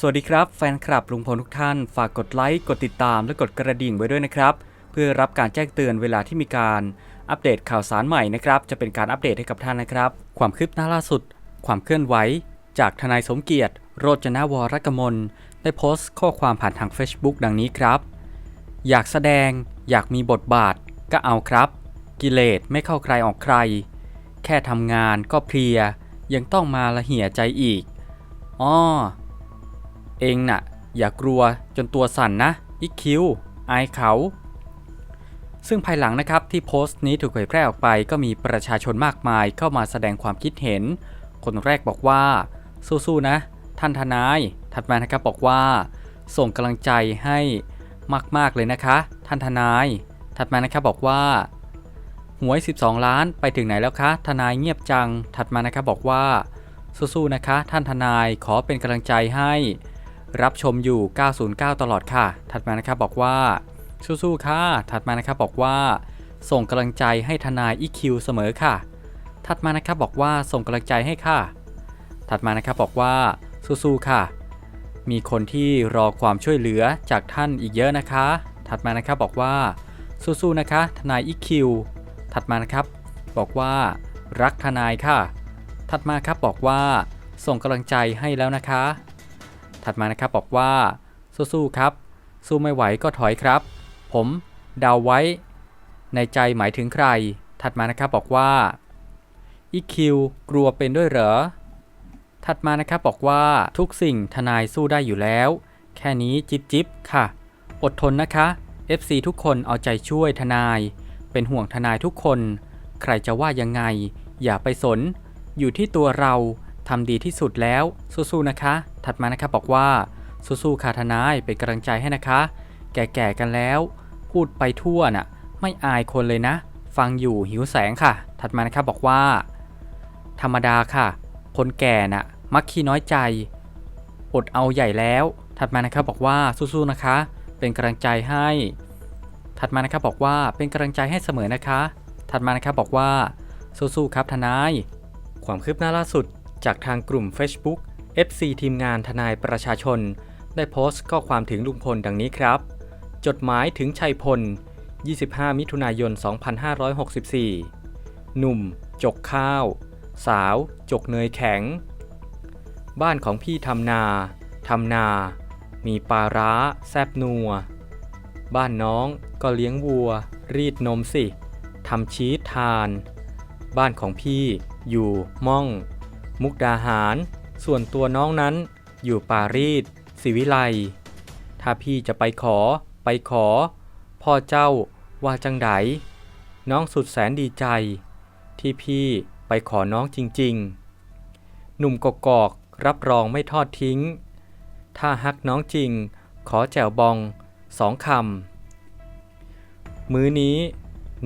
สวัสดีครับแฟนคลับลุงพลทุกท่าน ฝากกดไลค์ กดติดตามและกดกระดิ่งไว้ด้วยนะครับ เพื่อรับการแจ้งเตือนเวลาที่มีการอัปเดตข่าวสารใหม่นะครับ จะเป็นการอัปเดตให้กับท่านนะครับ ความคืบหน้าล่าสุด ความเคลื่อนไหว จากทนายสมเกียรติ โรจนวรกมล ได้โพสต์ข้อความผ่านทาง Facebook ดังนี้ครับ อยากแสดง อยากมีบทบาท ก็เอาครับ กิเลสไม่เข้าใครออกใคร แค่ทำงานก็เพลีย ยังต้องมาละเหี่ยใจอีก อ้อ เองน่ะ อย่ากลัวจนตัวสั่นนะอีกคิวอายเขา ซึ่งภายหลังนะครับที่โพสต์นี้ถูกเผยแพร่ออกไป ก็มีประชาชนมากมายเข้ามาแสดงความคิดเห็น คนแรกบอกว่า สู้ๆนะ ท่านทนาย ถัดมานะครับบอกว่า ส่งกำลังใจให้มากๆเลยนะคะ ท่านทนาย ถัดมานะครับบอกว่าหวย 12 ล้านไปถึงไหนแล้วคะ ทนายเงียบจัง ถัดมานะครับบอกว่า สู้ๆนะคะ ท่านทนายขอเป็นกำลังใจให้ รับชมอยู่ 909 ตลอดค่ะ ถัดมานะครับบอกว่า สู้ๆค่ะ ถัดมานะครับบอกว่า ส่งกำลังใจให้ทนายอีคิวเสมอค่ะ ถัดมานะครับบอกว่าส่งกำลังใจให้ค่ะ ถัดมานะครับบอกว่าสู้ๆค่ะ มีคนที่รอความช่วยเหลือจากท่านอีกเยอะนะคะ ถัดมานะครับบอกว่า สู้ๆนะคะ ทนายอีคิวถัดมานะครับ บอกว่า รักทนายค่ะ ถัดมาครับบอกว่า ส่งกำลังใจให้แล้วนะคะ ถัดมานะครับบอกว่า สู้ๆครับ สู้ไม่ไหวก็ถอยครับ ผมเดาไว้ ในใจหมายถึงใคร ถัดมานะครับบอกว่าอีคิวกลัวเป็นด้วยเหรอ ถัดมานะครับบอกว่าทุกสิ่งทนายสู้ได้อยู่แล้ว แค่นี้จิบจิบค่ะ อดทนนะคะ FC ทุกคนเอาใจช่วยทนาย เป็นห่วงทนายทุกคน ใครจะว่ายังไง อย่าไปสน อยู่ที่ตัวเรา ทำดีที่สุดแล้ว สู้ๆนะคะ ถัดมานะครับบอกว่า สู้ๆค่ะทนายเป็นกำลังใจให้นะคะ แก่ๆกันแล้ว พูดไปทั่วน่ะ ไม่อายคนเลยนะ ฟังอยู่หิวแสงค่ะ ถัดมานะครับบอกว่า ธรรมดาค่ะ คนแก่น่ะ มักขี้น้อยใจ อดเอาใหญ่แล้ว ถัดมานะครับบอกว่าสู้ๆนะคะ เป็นกำลังใจให้ ถัดมานะครับบอกว่าเป็นกำลังใจให้เสมอนะคะ ถัดมานะครับบอกว่าสู้ๆครับทนายความคืบหน้าล่าสุด จากทางกลุ่ม Facebook FC ทีมงานทนายประชาชน ได้โพสต์ข้อความถึงลุงพลดังนี้ครับ จดหมายถึงชัยพล 25 มิถุนายน 2564 หนุ่ม จกข้าว สาว จกเนยแข็ง บ้านของพี่ทำนาทำนา มีปลาร้า แซบนัว บ้านน้องก็เลี้ยงวัว รีดนมสิทำชีสทาน บ้านของพี่อยู่ม่อง มุกดาหาร ส่วนตัวน้องนั้นอยู่ปารีสศิวิไล ถ้าพี่จะไปขอ ไปขอ พ่อเจ้าว่าจังไดน้องสุดแสนดีใจ ที่พี่ไปขอน้องจริงๆ หนุ่มกกอกรับรองไม่ทอดทิ้ง ถ้าฮักน้องจริง ขอแจวบองสองคำมื้อนี้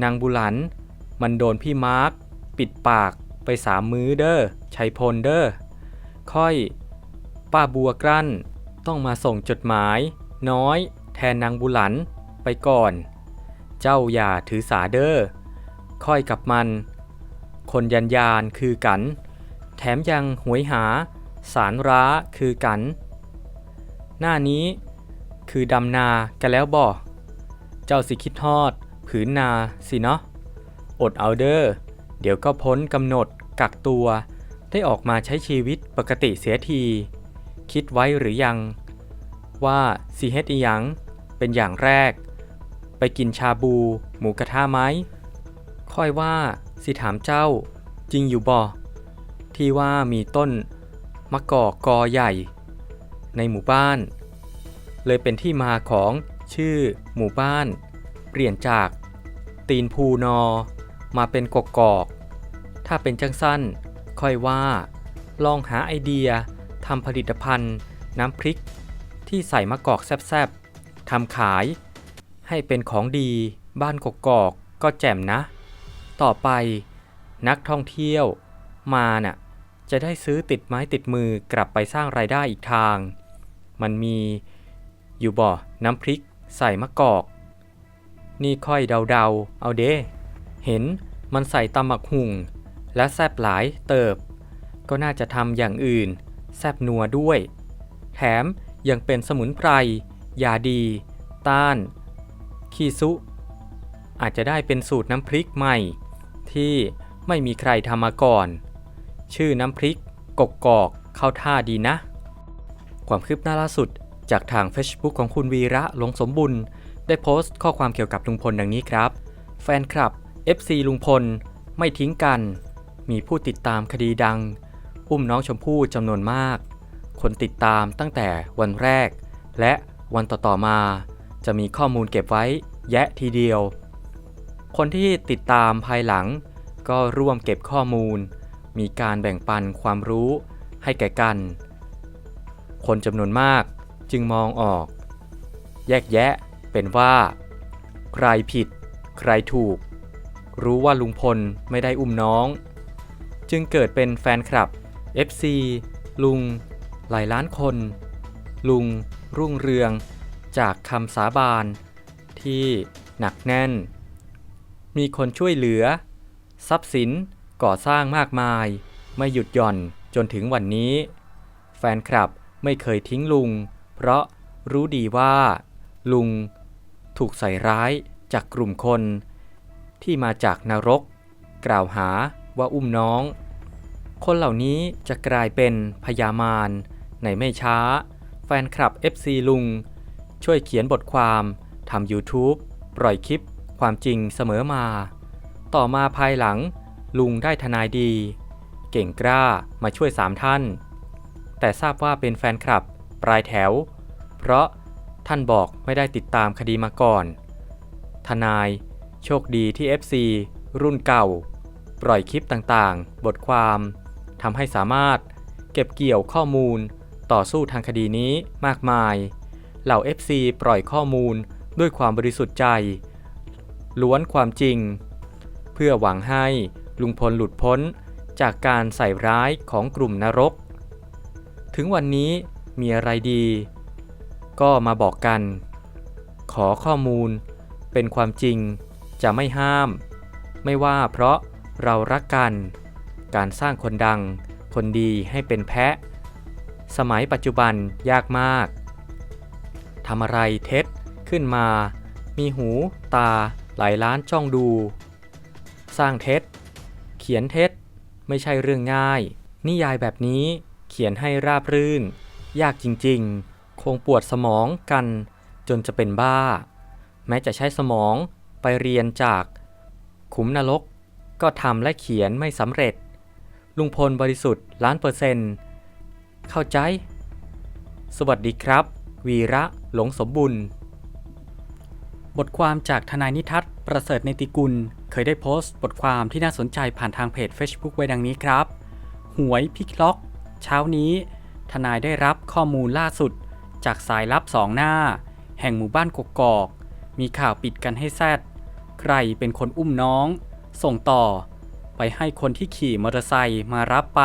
นางบุหลัน มันโดนพี่มาร์ค ปิดปาก ไปสามมื้อเด้อชัยพลเด้อค่อย ป้าบัวกลั้น ต้องมาส่งจดหมาย น้อย แทนนางบุหลันไปก่อน เจ้าอย่าถือสาเด้อค่อยกับมัน คนยันยานคือกัน แถมยังหวยหา สารร้าคือกัน หน้านี้ คือดำนากันแล้วบ่เจ้าสิคิดทอด ผืนนาสิเนาะอดเอาเดอร์เดี๋ยวก็พ้นกำหนด กักตัว ได้ออกมาใช้ชีวิตปกติเสียที คิดไว้หรือยัง ว่าสีเฮ็ดอีหยังเป็นอย่างแรก ไปกินชาบู หมูกระทะไหมค่อยว่าสิถามเจ้า จริงอยู่บ่ที่ว่ามีต้นมะกอกกอใหญ่ ในหมู่บ้าน เลยเป็นที่มาของชื่อหมู่บ้าน เปลี่ยนจาก ตีนภูนอ มาเป็นกกอก ถ้าเป็นจังสั้นค่อยว่า ลองหาไอเดียทำผลิตภัณฑ์ น้ำพริก ที่ใส่มะกอกแซบๆทำขาย ให้เป็นของดีบ้านกกอกก็แจ่มนะ ต่อไปนักท่องเที่ยวมาน่ะจะได้ซื้อติดไม้ติดมือกลับไปสร้างรายได้อีกทาง มันมีอยู่บ่น้ำพริกใส่มะกอก นี่ค่อยเดาๆ เอาเด้ เห็นมันใส่ตำหมักหุ่ง และแซบหลายเติบ ก็น่าจะทำอย่างอื่น แซบนัวด้วย แถมยังเป็นสมุนไพรยาดี ต้าน คีซุ อาจจะได้เป็นสูตรน้ำพริกใหม่ ที่ไม่มีใครทำมาก่อน ชื่อน้ำพริกกกกอกเข้าท่าดีนะ ความคืบหน้าล่าสุดจากทาง Facebook ของคุณวีระหลงสมบุญ ได้โพสต์ข้อความเกี่ยวกับลุงพลดังนี้ครับ แฟนคลับ FC ลุงพล ไม่ทิ้งกัน มีผู้ติดตามคดีดัง อุ้มน้องชมพู่จำนวนมาก คนติดตามตั้งแต่วันแรก และวันต่อๆมา จะมีข้อมูลเก็บไว้แยะทีเดียว คนที่ติดตามภายหลัง ก็ร่วมเก็บข้อมูล มีการแบ่งปันความรู้ให้แก่กัน คนจำนวนมากจึงมองออก แยกแยะเป็นว่า ใครผิด ใครถูก รู้ว่าลุงพลไม่ได้อุ้มน้อง จึงเกิดเป็นแฟนคลับ FC ลุง หลายล้านคน ลุง รุ่งเรือง จากคำสาบาน ที่หนักแน่น มีคนช่วยเหลือ ทรัพย์สินก่อสร้างมากมาย ไม่หยุดหย่อนจนถึงวันนี้ แฟนคลับไม่เคยทิ้งลุง เพราะรู้ดีว่า ลุง ถูกใส่ร้ายจากกลุ่มคน ที่มาจากนรก กล่าวหา ว่าอุ้มน้อง คนเหล่านี้จะกลายเป็นพยามารในไม่ช้า แฟนคลับ FC ลุง ช่วยเขียนบทความทำ YouTube ปล่อยคลิปความจริงเสมอมา ต่อมาภายหลังลุงได้ทนายดี เก่งกล้ามาช่วยสามท่าน แต่ทราบว่าเป็นแฟนคลับปลายแถว เพราะท่านบอกไม่ได้ติดตามคดีมาก่อน ทนาย โชคดีที่ FC รุ่นเก่า ปล่อยคลิปต่างๆ บทความทำให้สามารถเก็บเกี่ยวข้อมูล ต่อสู้ทางคดีนี้มากมาย เหล่า FC ปล่อยข้อมูลด้วยความบริสุทธิ์ใจ ล้วนความจริง เพื่อหวังให้ลุงพลหลุดพ้นจากการใส่ร้ายของกลุ่มนรก ถึงวันนี้มีอะไรดี ก็มาบอกกัน ขอข้อมูลเป็นความจริงจะไม่ห้าม ไม่ว่าเพราะ เรารักกัน การสร้างคนดัง คนดีให้เป็นแพะ สมัยปัจจุบันยากมากทำอะไรเท็จขึ้นมา มีหู ตา หลายล้านจ้องดู สร้างเท็จ เขียนเท็จ ไม่ใช่เรื่องง่าย นิยายแบบนี้เขียนให้ราบรื่น ยากจริงๆ คงปวดสมองกัน จนจะเป็นบ้า แม้จะใช้สมองไปเรียนจาก ขุมนรก ก็ทำและเขียนไม่สำเร็จ ลุงพลบริสุทธิ์ล้านเปอร์เซนต์เข้าใจ สวัสดีครับ วีระหลงสมบุญบทความจากทนายนิทัศน์ประเสริฐในติกุล เคยได้โพสต์ บทความที่น่าสนใจผ่านทางเพจ Facebook ไว้ดังนี้ครับ หวยพลิกล็อก เช้านี้ ทนายได้รับข้อมูลล่าสุด จากสายลับสองหน้า แห่งหมู่บ้านกกอก มีข่าวปิดกันให้แซด ใครเป็นคนอุ้มน้อง ส่งต่อไปให้คนที่ขี่มอเตอร์ไซค์มารับไป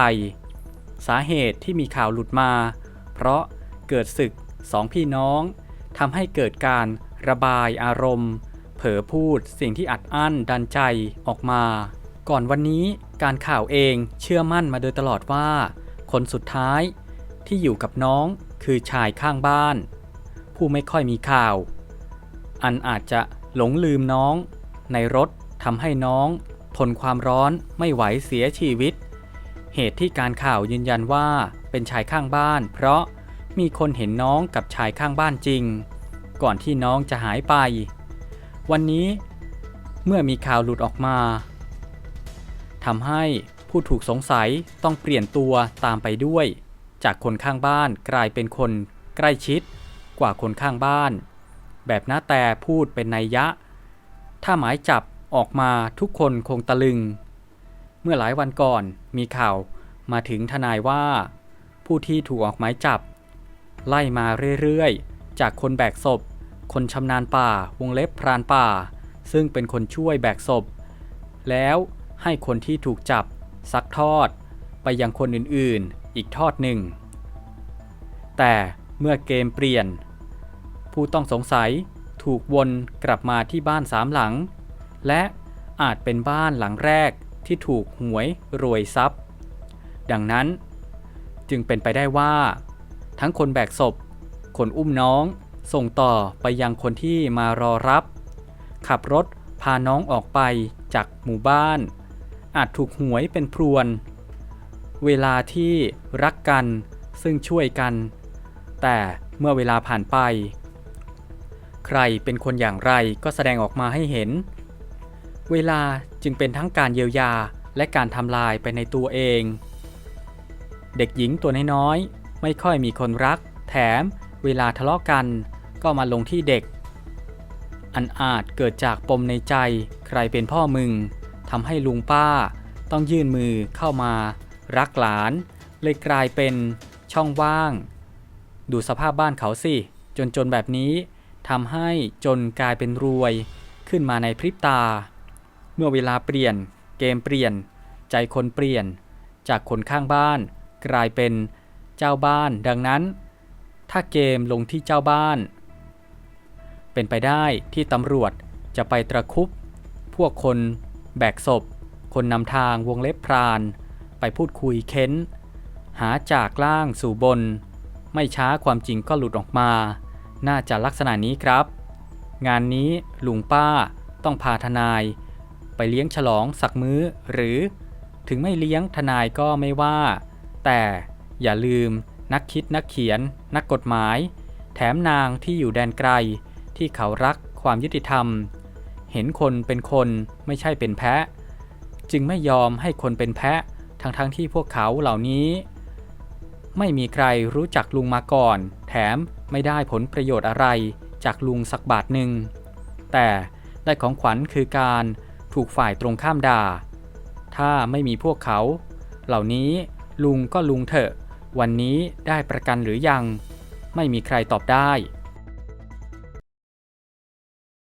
สาเหตุที่มีข่าวหลุดมา เพราะเกิดศึกสองพี่น้องทำให้เกิดการระบายอารมณ์ เผลอพูดสิ่งที่อัดอั้นดันใจออกมา ก่อนวันนี้การข่าวเองเชื่อมั่นมาโดยตลอดว่า คนสุดท้ายที่อยู่กับน้องคือชายข้างบ้าน ผู้ไม่ค่อยมีข่าว อันอาจจะหลงลืมน้องในรถ ทำให้น้องทนความร้อนไม่ไหวเสียชีวิต เหตุที่การข่าวยืนยันว่าเป็นชายข้างบ้าน เพราะมีคนเห็นน้องกับชายข้างบ้านจริง ก่อนที่น้องจะหายไป วันนี้เมื่อมีข่าวหลุดออกมาทำให้ผู้ถูกสงสัยต้องเปลี่ยนตัวตามไปด้วย จากคนข้างบ้านกลายเป็นคนใกล้ชิดกว่าคนข้างบ้าน แบบน้าแต่พูดเป็นนัยยะ ถ้าหมายจับ ออกมาทุกคนคงตะลึง เมื่อหลายวันก่อนมีข่าวมาถึงทนายว่า ผู้ที่ถูกออกหมายจับ ไล่มาเรื่อยๆ จากคนแบกศพ คนชำนาญป่าวงเล็บพรานป่า ซึ่งเป็นคนช่วยแบกศพ แล้วให้คนที่ถูกจับซักทอด ไปยังคนอื่นๆ อีกทอดหนึ่ง แต่เมื่อเกมเปลี่ยน ผู้ต้องสงสัยถูกวนกลับมาที่บ้านสามหลัง และอาจเป็นบ้านหลังแรกที่ถูกหวยรวยทรัพย์ ดังนั้นจึงเป็นไปได้ว่า ทั้งคนแบกศพ คนอุ้มน้อง ส่งต่อไปยังคนที่มารอรับ ขับรถพาน้องออกไปจากหมู่บ้าน อาจถูกหวยเป็นพรวน เวลาที่รักกันซึ่งช่วยกัน แต่เมื่อเวลาผ่านไป ใครเป็นคนอย่างไรก็แสดงออกมาให้เห็น เวลาจึงเป็นทั้งการเยียวยาและการทำลายไปในตัวเอง เด็กหญิงตัวน้อยๆไม่ค่อยมีคนรัก แถมเวลาทะเลาะกันก็มาลงที่เด็ก อันอาจเกิดจากปมในใจใครเป็นพ่อมึงทำให้ลุงป้าต้องยื่นมือเข้ามา รักหลาน เลยกลายเป็นช่องว่าง ดูสภาพบ้านเขาสิ จนจนๆแบบนี้ทำให้จนกลายเป็นรวย ขึ้นมาในพริบตา เมื่อเวลาเปลี่ยน เกมเปลี่ยน ใจคนเปลี่ยน จากคนข้างบ้าน กลายเป็นเจ้าบ้าน ดังนั้น ถ้าเกมลงที่เจ้าบ้าน เป็นไปได้ที่ตำรวจจะไปตระคุบ พวกคนแบกศพ คนนำทางวงเล็บพราน ไปพูดคุยเค้น หาจากล่างสู่บน ไม่ช้าความจริงก็หลุดออกมา น่าจะลักษณะนี้ครับ งานนี้ลุงป้าต้องพาทนาย ไปเลี้ยงฉลองสักมื้อ หรือถึงไม่เลี้ยงทนายก็ไม่ว่า แต่อย่าลืมนักคิดนักเขียน นักกฎหมาย แถมนางที่อยู่แดนไกล ที่เขารักความยุติธรรม เห็นคนเป็นคนไม่ใช่เป็นแพะ จึงไม่ยอมให้คนเป็นแพะทั้งๆทที่พวกเขาเหล่านี้ ไม่มีใครรู้จักลุงมาก่อน แถมไม่ได้ผลประโยชน์อะไรจากลุงสักบาทหนึ่งแต่ได้ของขวัญคือการ ถูกฝ่ายตรงข้ามด่า ถ้าไม่มีพวกเขา เหล่านี้ลุงก็ลุงเถอะ วันนี้ได้ประกันหรือยัง ไม่มีใครตอบได้